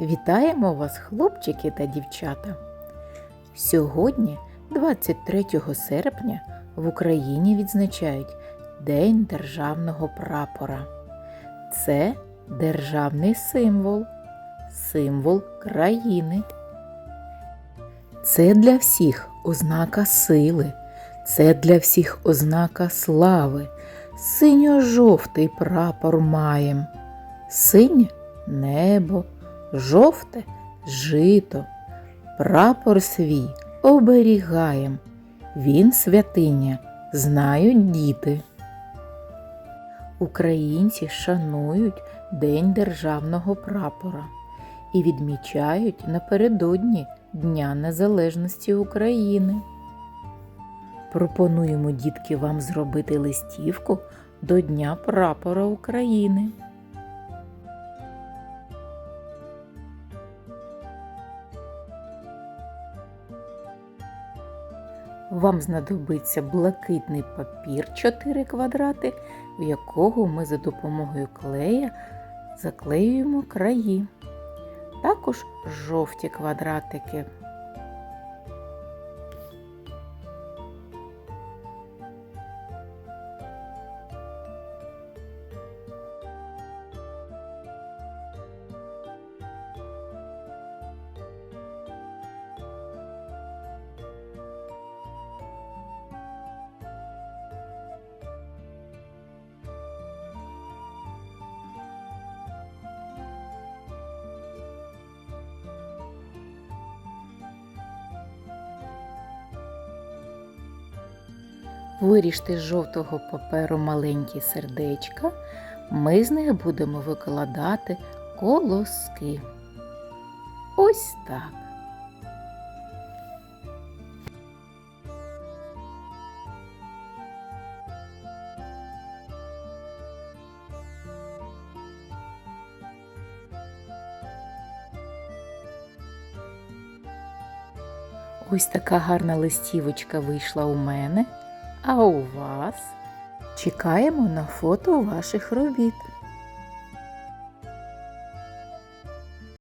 Вітаємо вас, хлопчики та дівчата! Сьогодні, 23 серпня, в Україні відзначають День державного прапора. Це державний символ, символ країни. Це для всіх ознака сили, це для всіх ознака слави. Синьо-жовтий прапор маєм. Синє небо, жовте жито. Прапор свій оберігаєм. Він святиня, знають діти. Українці шанують День державного прапора і відмічають напередодні Дня Незалежності України. Пропонуємо, дітки, вам зробити листівку до Дня прапора України. Вам знадобиться блакитний папір 4 квадрати, в якого ми за допомогою клея заклеюємо краї. Також жовті квадратики. Виріжте з жовтого паперу маленькі сердечка. Ми з них будемо викладати колоски. Ось так. Ось така гарна листівочка вийшла у мене. А у вас чекаємо на фото ваших робіт.